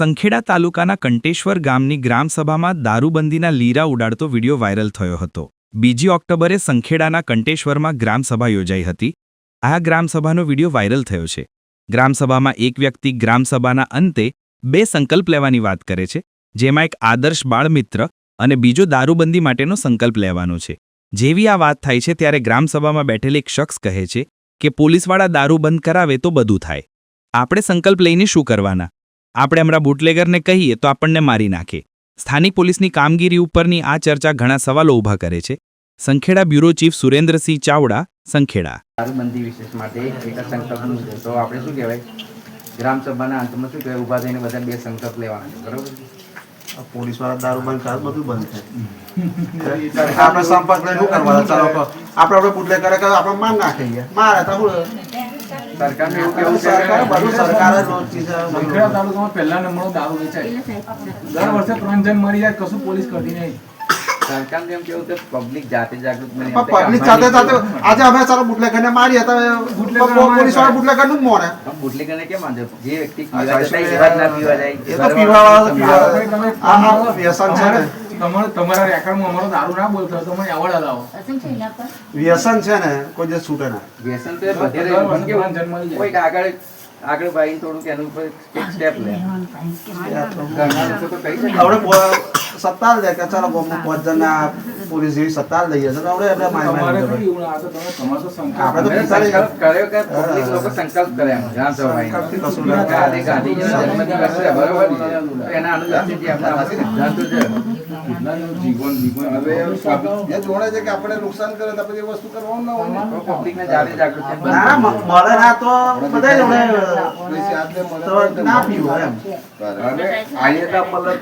સંખેડા તાલુકાના કંટેશ્વર ગામની ગ્રામસભામાં દારૂબંધીના લીરા ઉડાડતો video viral થયો હતો. બીજી ઓક્ટોબરે સંખેડાના કંટેશ્વરમાં ગ્રામસભા યોજાઈ હતી. આ ગ્રામસભાનો વિડિયો વાયરલ થયો છે. ગ્રામસભામાં એક વ્યક્તિ ગ્રામસભાના અંતે બે સંકલ્પ લેવાની વાત કરે છે, જેમાં એક આદર્શ બાળમિત્ર અને બીજો દારૂબંધી માટેનો સંકલ્પ લેવાનો છે. જેવી આ વાત થાય છે ત્યારે ગ્રામસભામાં બેઠેલ એક શખ્સ કહે છે કે પોલીસવાળા દારૂ બંધ કરાવે તો બધું થાય. આપણે સંકલ્પ લઈને શું કરવાના? આપણે હમણાં બુટલેગરને કહીએ તો આપણને મારી નાખે. સ્થાનિક પોલીસની કામગીરી ઉપરની આ ચર્ચા ઘણા સવાલો ઊભા કરે છે. Sankheda bureau chief Surendrasinh Chavda Sankheda. દારૂબંધી વિશેષ માટે એક સંકલ્પનું છે. તો આપણે શું કહેવાય? ગ્રામસભાના અંતમાં શું કહેવાય? ઊભા થઈને બધા બે સંકલ્પ લેવાના છે. બરોબર? પોલીસવાળા દારૂ બંધ કરે બધું બંધ થાય. આપણે સંપર્ક લઈને શું કરવાના? ચાલો આપણે આપણે પુટલે કરે કે આપણે માર નાખીએ. મારે તો સરકારનું એવું કેવું છે સરકાર બધું સરકાર સંખેડા તાલુકામાં પહેલા નંબરનો દારૂ વેચાય. દર વર્ષે ત્રણ જણ મરી જાય કશું પોલીસ કરતી નહીં. સરકારનું એમ કેવું છે પબ્લિક જાતે જાગૃત બને. પબ્લિક સાથે સાથે આજે અમે ચાલો બુટલેગરને મારીએ તો પોલીસવાળા બુટલેગરનું જ મોને કેમ જે વ્યક્તિ પીવા જાય. એ તો પીવા. આ વ્યસન છે ને. તમારે તમારા રેકર્ડમાં અમારો દારૂ ના બોલતો હોય તો મને એવોર્ડ અલાવો. વ્યસન છે ને કોઈ જે છૂટે ના. વ્યસન તો બધે. કોઈક આગળ આગળ ભાઈ થોડુંક એનું સ્ટેપ લે. આપણે સત્તા લે કે ચાલો પહોંચ જણના પોલીસ જેવી સત્તા લઈએ. તો આપણે આપણે ના, આપણે પબ્લિક ના નુકસાન કરે તો પછી એ વસ્તુ કરવાનું ના હોય. ને. તો પબ્લિકને જાતે જાગૃતિ ના ના, મળે ના તો બધા જોડે ના પીવું એમ. આઈએ તો મળે તો